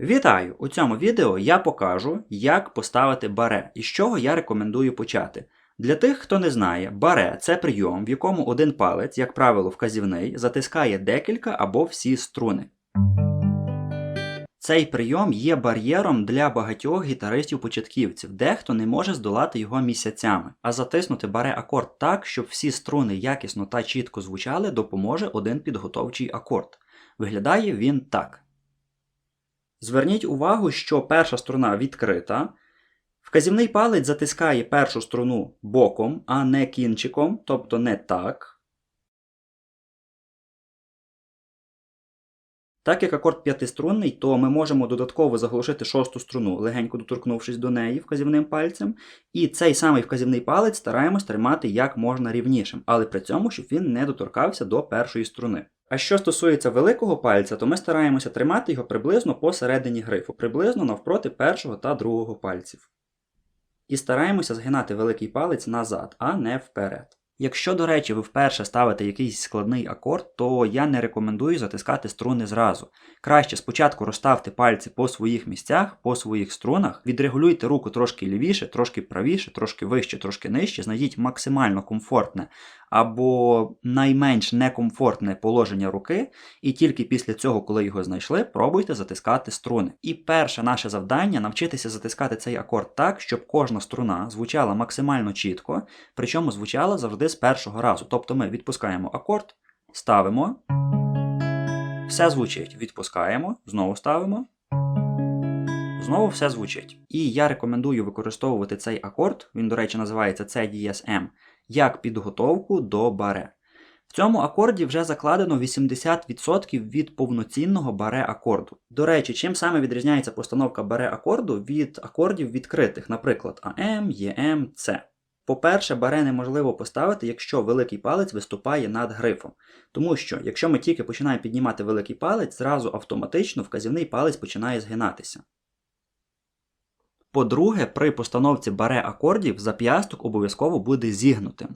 Вітаю! У цьому відео я покажу, як поставити баре і з чого я рекомендую почати. Для тих, хто не знає, баре це прийом, в якому один палець, як правило, вказівний, затискає декілька або всі струни. Цей прийом є бар'єром для багатьох гітаристів-початківців, дехто не може здолати його місяцями, а затиснути баре акорд так, щоб всі струни якісно та чітко звучали, допоможе один підготовчий акорд. Виглядає він так. Зверніть увагу, що перша струна відкрита. Вказівний палець затискає першу струну боком, а не кінчиком, тобто не так. Так як акорд п'ятиструнний, то ми можемо додатково заглушити шосту струну, легенько доторкнувшись до неї вказівним пальцем. І цей самий вказівний палець стараємось тримати як можна рівнішим, але при цьому, щоб він не доторкався до першої струни. А що стосується великого пальця, то ми стараємося тримати його приблизно посередині грифу, приблизно навпроти першого та другого пальців. І стараємося згинати великий палець назад, а не вперед. Якщо, до речі, ви вперше ставите якийсь складний акорд, то я не рекомендую затискати струни зразу. Краще спочатку розставте пальці по своїх місцях, по своїх струнах, відрегулюйте руку трошки лівіше, трошки правіше, трошки вище, трошки нижче, знайдіть максимально комфортне або найменш некомфортне положення руки, і тільки після цього, коли його знайшли, пробуйте затискати струни. І перше наше завдання навчитися затискати цей акорд так, щоб кожна струна звучала максимально чітко, причому звучала завжди з першого разу. Тобто ми відпускаємо акорд, ставимо, все звучить, відпускаємо, знову ставимо. Знову все звучить. І я рекомендую використовувати цей акорд, він, до речі, називається C-DSM, як підготовку до баре. В цьому акорді вже закладено 80% від повноцінного баре акорду. До речі, чим саме відрізняється постановка баре акорду від акордів відкритих, наприклад, АМ, ЄМ, С. По-перше, баре неможливо поставити, якщо великий палець виступає над грифом. Тому що, якщо ми тільки починаємо піднімати великий палець, зразу автоматично вказівний палець починає згинатися. По-друге, при постановці баре акордів зап'ясток обов'язково буде зігнутим.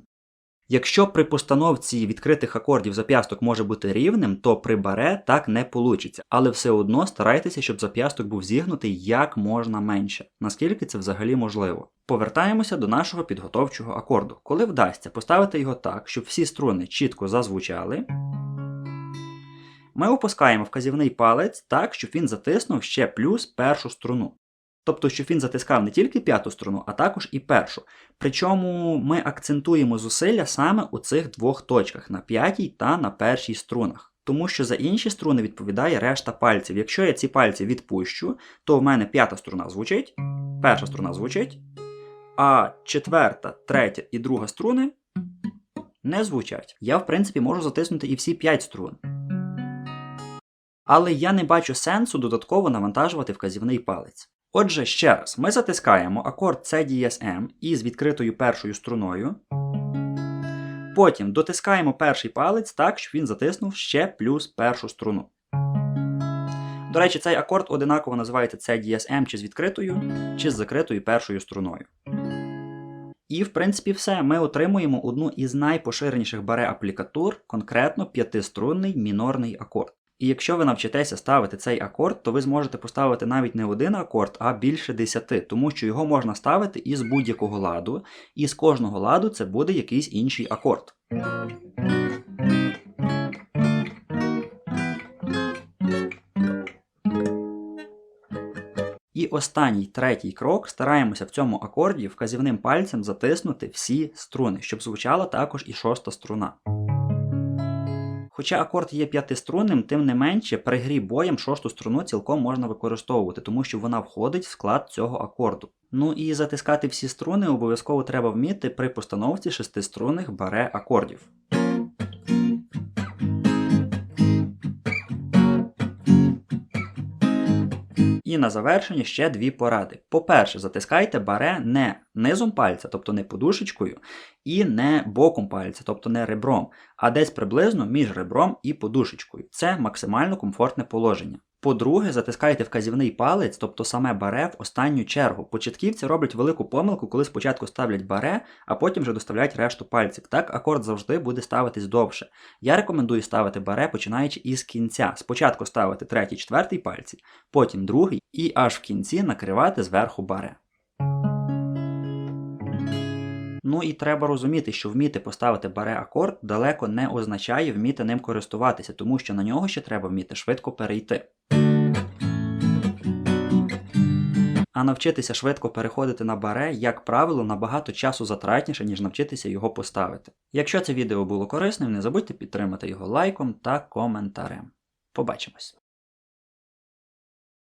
Якщо при постановці відкритих акордів зап'ясток може бути рівним, то при баре так не вийде. Але все одно старайтеся, щоб зап'ясток був зігнутий як можна менше, наскільки це взагалі можливо. Повертаємося до нашого підготовчого акорду. Коли вдасться поставити його так, щоб всі струни чітко зазвучали, ми опускаємо вказівний палець так, щоб він затиснув ще плюс першу струну. Тобто, щоб він затискав не тільки п'яту струну, а також і першу. Причому ми акцентуємо зусилля саме у цих двох точках на п'ятій та на першій струнах. Тому що за інші струни відповідає решта пальців. Якщо я ці пальці відпущу, то в мене п'ята струна звучить, перша струна звучить, а четверта, третя і друга струни не звучать. Я, в принципі, можу затиснути і всі п'ять струн. Але я не бачу сенсу додатково навантажувати вказівний палець. Отже, ще раз, ми затискаємо акорд C-DSM із відкритою першою струною. Потім дотискаємо перший палець так, щоб він затиснув ще плюс першу струну. До речі, цей акорд одинаково називається C-DSM чи з відкритою, чи з закритою першою струною. І, в принципі, все. Ми отримуємо одну із найпоширеніших баре аплікатур, конкретно п'ятиструнний мінорний акорд. І якщо ви навчитеся ставити цей акорд, то ви зможете поставити навіть не один акорд, а більше десяти, тому що його можна ставити із будь-якого ладу, і з кожного ладу це буде якийсь інший акорд. Останній третій крок стараємося в цьому акорді вказівним пальцем затиснути всі струни, щоб звучала також і шоста струна. Хоча акорд є п'ятиструнним, тим не менше при грі боєм шосту струну цілком можна використовувати, тому що вона входить в склад цього акорду. Ну і затискати всі струни обов'язково треба вміти при постановці шестиструнних баре акордів. І на завершення ще дві поради. По-перше, затискайте баре не низом пальця, тобто не подушечкою, і не боком пальця, тобто не ребром, а десь приблизно між ребром і подушечкою. Це максимально комфортне положення. По-друге, затискайте вказівний палець, тобто саме баре в останню чергу. Початківці роблять велику помилку, коли спочатку ставлять баре, а потім вже доставляють решту пальців. Так акорд завжди буде ставитись довше. Я рекомендую ставити баре, починаючи із кінця. Спочатку ставити третій, четвертий пальці, потім другий і аж в кінці накривати зверху баре. Ну і треба розуміти, що вміти поставити баре акорд далеко не означає вміти ним користуватися, тому що на нього ще треба вміти швидко перейти. А навчитися швидко переходити на баре, як правило, набагато часу затратніше, ніж навчитися його поставити. Якщо це відео було корисним, не забудьте підтримати його лайком та коментарем. Побачимось!